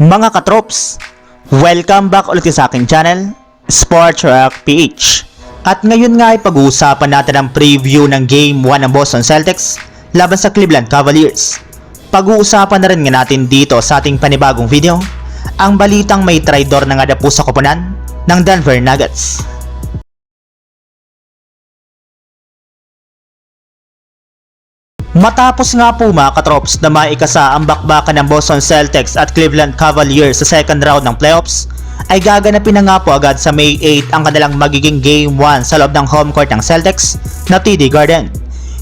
Mga katrops, welcome back ulit sa aking channel, Sports Rock PH. At ngayon nga ay pag-uusapan natin ang preview ng Game 1 ng Boston Celtics laban sa Cleveland Cavaliers. Pag-uusapan na rin nga natin dito sa ating panibagong video, ang balitang may traidor na nga po sa koponan ng Denver Nuggets. Matapos nga po mga katrops na maikasa ang bakbakan ng Boston Celtics at Cleveland Cavaliers sa second round ng playoffs, ay gaganapin na nga po agad sa May 8 ang kanilang magiging Game 1 sa loob ng home court ng Celtics na TD Garden.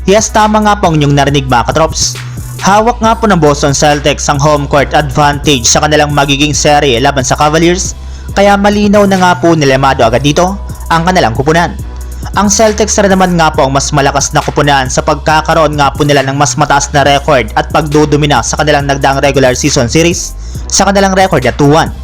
Yes, tama nga po ang inyong narinig mga katrops. Hawak nga po ng Boston Celtics ang home court advantage sa kanilang magiging serye laban sa Cavaliers, kaya malinaw na nga po nilemado agad dito ang kanilang kupunan. Ang Celtics rin naman nga po ang mas malakas na kupunan sa pagkakaroon nga po nila ng mas mataas na record at pagdudumina sa kanilang nagdaang regular season series sa kanilang record na 2-1.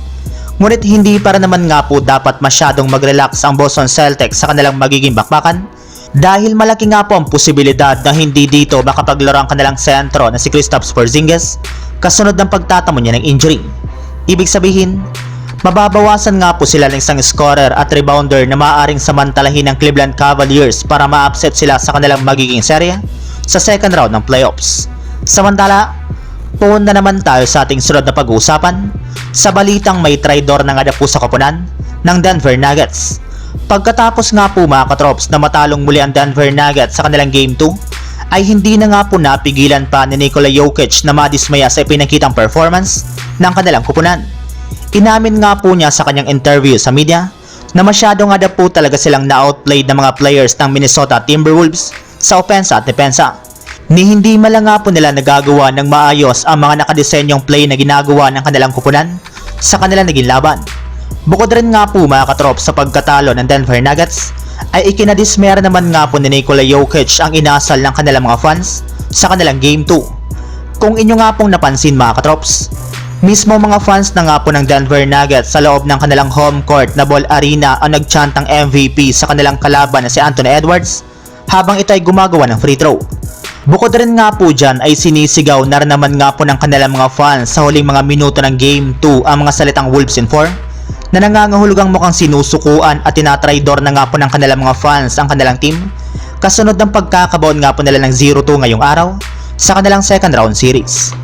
Ngunit hindi para naman nga po dapat masyadong mag-relax ang Boston Celtics sa kanilang magiging bakbakan dahil malaki nga po ang posibilidad na hindi dito makapaglaro ang kanilang sentro na si Kristaps Porzingis kasunod ng pagtatamo niya ng injury. Ibig sabihin, mababawasan nga po sila ng isang scorer at rebounder na maaaring samantalahin ng Cleveland Cavaliers para ma-upset sila sa kanilang magiging serye sa second round ng playoffs. Samantala, puun na naman tayo sa ating sunod na pag-uusapan sa balitang may traidor na nga na po sa koponan ng Denver Nuggets. Pagkatapos nga po mga katrops na matalong muli ang Denver Nuggets sa kanilang Game 2, ay hindi na nga po napigilan pa ni Nikola Jokic na madismaya sa ipinakitang performance ng kanilang kupunan. Inamin nga po niya sa kanyang interview sa media na masyado nga daw po talaga silang na-outplayed ng mga players ng Minnesota Timberwolves sa opensa at depensa. Ni hindi malang nga po nila nagagawa ng maayos ang mga nakadesenyong play na ginagawa ng kanilang kupunan sa kanilang naging laban. Bukod rin nga po mga katrop sa pagkatalo ng Denver Nuggets, ay ikinadismaya naman nga po ni Nikola Jokic ang inasal ng kanilang mga fans sa kanilang Game 2. Kung inyo nga pong napansin mga katrops, mismo mga fans na nga po ng Denver Nuggets sa loob ng kanilang home court na ball arena ang nagchantang MVP sa kanilang kalaban na si Anthony Edwards habang ito ay gumagawa ng free throw. Bukod rin nga po dyan ay sinisigaw na rin naman nga po ng kanilang mga fans sa huling mga minuto ng Game 2 ang mga salitang Wolves in 4 na nangangahulugang mukhang sinusukuan at tinatraidor na nga po ng kanilang mga fans ang kanilang team kasunod ng pagkakabaon nga po nila ng 0-2 ngayong araw sa kanilang second round series.